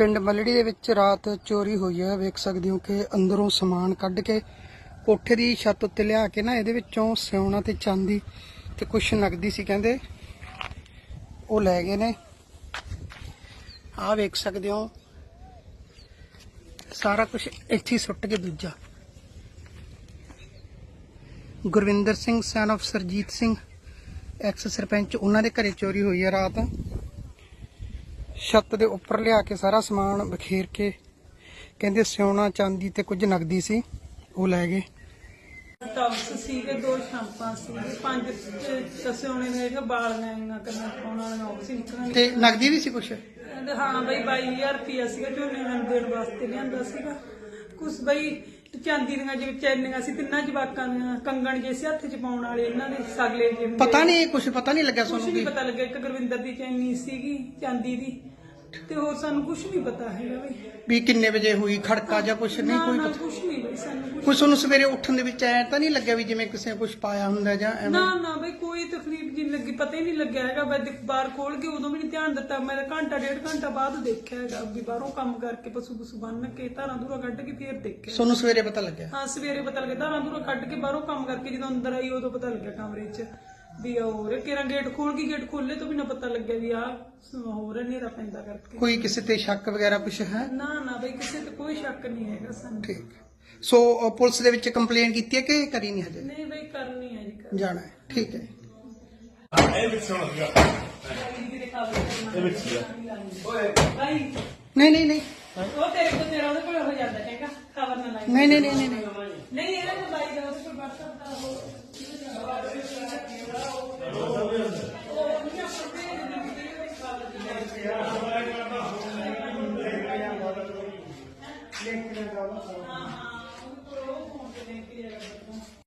ਪਿੰਡ ਮੱਲੜੀ ਦੇ ਵਿੱਚ ਰਾਤ ਚੋਰੀ ਹੋਈ ਹੈ। ਵੇਖ ਸਕਦੇ ਹੋ ਕਿ ਅੰਦਰੋਂ ਸਮਾਨ ਕੱਢ ਕੇ ਕੋਠੇ ਦੀ ਛੱਤ ਉੱਤੇ ਲਿਆ ਕੇ ਨਾ ਇਹਦੇ ਵਿੱਚੋਂ ਸਿਉਣਾ ਤੇ ਚਾਂਦੀ ਤੇ ਕੁਛ ਨਗਦੀ ਸੀ ਕਹਿੰਦੇ। ਉਹ ਲੈ ਗਏ ਨੇ। ਆਹ ਵੇਖ ਸਕਦੇ ਹੋ। ਸਾਰਾ ਕੁਝ ਇੱਥੇ ਸੁੱਟ ਕੇ ਦੂਜਾ। Gurvinder Singh son of Surjit Singh ex sarpanch ਉਹਨਾਂ ਦੇ ਘਰੇ ਚੋਰੀ ਹੋਈ ਹੈ ਰਾਤ। ਛੱਤ ਦੇ ਉੱਪਰ ਲਿਆ ਕੇ ਸਾਰਾ ਸਮਾਨ ਬਖੇਰ ਕੇ ਕਹਿੰਦੇ ਸਿਉਣਾ ਚਾਂਦੀ ਤੇ ਕੁਝ ਨਗਦੀ ਸੀ ਉਹ ਲੈ ਗਏ। ਟੌਪਸ ਸੀਗੇ ਦੋ ਸ਼ਾਂਪਾਂ ਸੀ ਪੰਜ ਸਸਿਓਣੇ ਨੇ ਇਹ ਬਾਲੀਆਂ ਇੰਨਾ ਕਰਨਾ ਪਾਉਣ ਵਾਲੀਆਂ ਉਹ ਸੀ ਨਿਕਲਣ ਤੇ ਨਗਦੀ ਵੀ ਸੀ ਕੁਝ ਕਹਿੰਦੇ ਹਾਂ ਬਈ 22000 ਰੁਪਿਆ ਸੀਗਾ ਝੋਨੇ ਨੂੰ ਦੇਣ ਵਾਸਤੇ ਲਿਆਂਦਾ ਸੀਗਾ। ਕੁਛ ਬਈ ਚਾਂਦੀ ਦੀਆਂ ਜਿਵੇਂ ਚੈਨੀਆਂ ਸੀ ਤਿੰਨਾਂ ਜਵਾਕਾਂ ਦੀਆਂ ਕੰਗਣ ਜੇ ਸੀ ਹੱਥ 'ਚ ਪਾਉਣ ਵਾਲੇ ਇਹਨਾਂ ਦੇ ਸਗਲੇ ਹੁੰਦੇ। ਪਤਾ ਨਹੀਂ ਕੁਝ ਪਤਾ ਨਹੀਂ ਲੱਗਿਆ ਕੁਛ ਤੁਹਾਨੂੰ ਨਹੀਂ ਪਤਾ ਲੱਗਿਆ ਇੱਕ ਗੁਰਵਿੰਦਰ ਦੀ ਚੈਨੀ ਸੀਗੀ ਚਾਂਦੀ ਦੀ। ਤੇ ਹੋਰ ਸਾਨੂੰ ਕੁਛ ਨਹੀਂ ਪਤਾ ਹੈਗਾ ਵੀ। ਕਿੰਨੇ ਵਜੇ ਹੋਈ ਖੜਕਾ ਜਾਂ ਕੁਝ ਨਹੀਂ ਨਾ ਕੋਈ ਨਾ ਪਤਾ। ਕੁਛ ਨਹੀਂ ਕੁਝ ਤੁਹਾਨੂੰ ਸਵੇਰੇ ਉੱਠਣ ਦੇ ਵਿੱਚ ਐ ਤਾਂ ਨਹੀਂ ਲੱਗਿਆ ਵੀ ਜਿਵੇਂ ਕਿਸੇ ਨੇ ਕੁਝ ਪਾਇਆ ਹੁੰਦਾ ਜਾਂ ਐਵੇਂ? ਨਾ ਨਾ ਬਈ ਕੋਈ ਤਕਲੀਫ ਜੀ ਲੱਗੀ ਪਤਾ ਹੀ ਨਹੀਂ ਲੱਗਿਆ ਹੈਗਾ। ਮੈਂ ਦੇਖ ਬਾਹਰ ਖੋਲ ਕੇ ਉਦੋਂ ਵੀ ਨਹੀਂ ਧਿਆਨ ਦਿੱਤਾ। ਮੈਂ ਤਾਂ ਘੰਟਾ ਡੇਢ ਘੰਟਾ ਬਾਅਦ ਦੇਖਿਆ ਹੈਗਾ ਵੀ ਬਾਹਰੋਂ ਕੰਮ ਕਰਕੇ ਪਸ਼ੂ ਪਸ਼ੂ ਬੰਨ ਕੇ ਧਾਰਾਂ ਧੂਰਾ ਕੱਢ ਕੇ ਫੇਰ ਦੇਖਿਆ। ਤੁਹਾਨੂੰ ਸਵੇਰੇ ਪਤਾ ਲੱਗਿਆ। ਹਾਂ ਸਵੇਰੇ ਪਤਾ ਲੱਗਿਆ। ਧਾਰਾਂ ਧੂਰਾ ਕੱਢ ਕੇ ਬਾਹਰੋਂ ਕੰਮ ਕਰਕੇ ਜਦੋਂ ਅੰਦਰ ਆਈ ਉਦੋਂ ਪਤਾ ਲੱਗਿਆ ਕਮਰੇ 'ਚ ਵੀ ਆ ਹੋਰ ਕਿਹੜਾ ਗੇਟ ਖੋਲ ਕੇ ਗੇਟ ਖੋਲੇ ਤੋਂ ਵੀ ਨਾ ਪਤਾ ਲੱਗਿਆ ਵੀ ਆ ਹੋਰ ਹਨੇਰਾ ਪੈਂਦਾ ਕਰਕੇ। ਕੋਈ ਕਿਸੇ ਤੇ ਸ਼ੱਕ ਵਗੈਰਾ ਕੁਝ ਹੈ? ਨਾ ਨਾ ਬਈ ਕਿਸੇ ਤੇ ਕੋਈ ਸ਼ੱਕ ਨਹੀਂ ਹੈਗਾ ਸਾਨੂੰ। ਠੀਕ। ਸੋ ਪੁਲਿਸ ਦੇ ਵਿੱਚ ਕੰਪਲੇਨ ਕੀਤੀ ਹੈ ਕਿ ਕਰੀ ਨਹੀਂ ਹਜੇ? ਨਹੀਂ ਬਈ ਕਰਨੀ ਹੈ ਜੀ ਕਰਨੀ। ਜਾਣਾ ਹੈ ਠੀਕ ਹੈ। ਇਹ ਵਿੱਚ ਸੀਗਾ ਬਾਈ। ਨਹੀਂ ਨਹੀਂ ਨਹੀਂ। ਉਹ ਤੇਰੇ ਕੋਲ ਤੇਰਾ ਉਹਦੇ ਕੋਲ ਹੋ ਜਾਂਦਾ ਚੰਗਾ ਖਬਰ ਨਾ ਲਾਈ। ਨਹੀਂ ਨਹੀਂ ਨਹੀਂ ਨਹੀਂ ਨਹੀਂ। ਨਹੀਂ ਇਹਨਾਂ ਨੂੰ ਬਾਈ ਦਾ ਉਹਦੇ ਕੋਲ WhatsApp ਦਾ ਉਹ Sobre un punto de la persona.